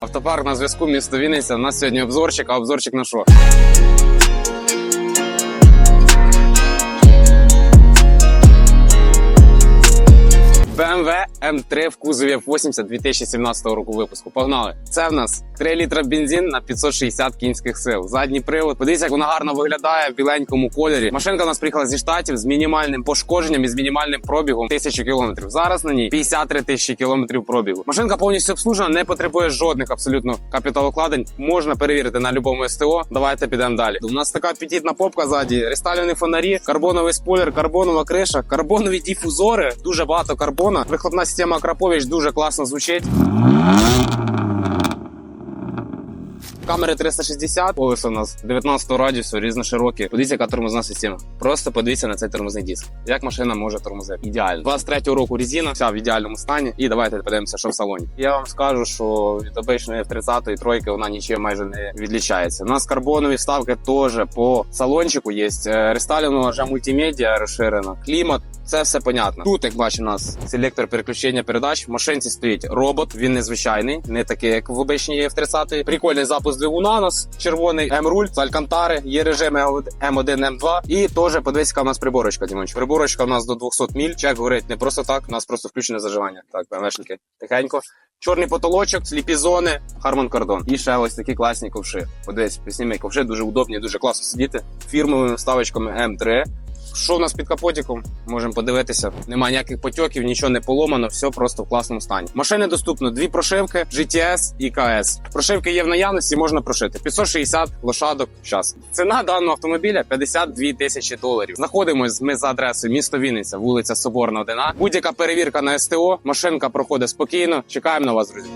Автопарк на зв'язку місто Вінниця. У нас сьогодні обзорчик, а обзорчик на що? BMW M3 в кузові F80 2017 року випуску. Погнали! Це в нас 3 літра бензин на 560 кінських сил. Задній привод. Подивіться, як вона гарно виглядає в біленькому кольорі. Машинка у нас приїхала зі штатів з мінімальним пошкодженням і з мінімальним пробігом 1000 кілометрів. Зараз на ній 53 тисячі кілометрів пробігу. Машинка повністю обслужена, не потребує жодних абсолютно капіталокладень. Можна перевірити на будь-якому СТО. Давайте підемо далі. У нас така апетитна попка ззаді, рестайлені фонарі, карбоновий спойлер, карбонова криша, карбонові дифузори. Дуже багато карбона. Вихлопна система Крапович дуже класно звучить. Камери 360, колесо у нас 19 радіусу, різноширокі. Подивіться, яка тормозна система. Просто подивіться на цей тормозний диск. Як машина може тормозити? Ідеально. 23 року резина, вся в ідеальному стані. І давайте подивимося, що в салоні. Я вам скажу, що від обичної F30 і тройки вона нічим майже не відлічається. У нас карбонові вставки теж по салончику є. Е, вже мультимедіа розширена. Клімат. Це все понятно. Тут, як бачимо, у нас селектор переключення передач. В машинці стоїть робот. Він незвичайний, не такий, як в обичній F30. Прикольний запуск двигуна у нас червоний М-руль Алькантари. Є режими М1, М2. І теж подивись, яка у нас приборочка, Дімонч. Приборочка у нас до 200 міль. Чек говорить не просто так. У нас просто включене заживання. Так, БМшники. Тихенько. Чорний потолочок, сліпі зони, Harman Kardon. І ще ось такі класні ковши. Подивись, посніми ковши, дуже удобні, дуже класно сидіти. Фірмовими вставочками М3. Що в нас під капотиком? Можемо подивитися. Немає ніяких потьоків, нічого не поломано, все просто в класному стані. Машини доступно дві прошивки GTS і KS. Прошивки є в наявності, можна прошити. 560 лошадок в час. Ціна даного автомобіля 52 тисячі доларів. Знаходимось ми за адресою місто Вінниця, вулиця Соборна 1 Будь-яка перевірка на СТО. Машинка проходить спокійно. Чекаємо на вас, друзі.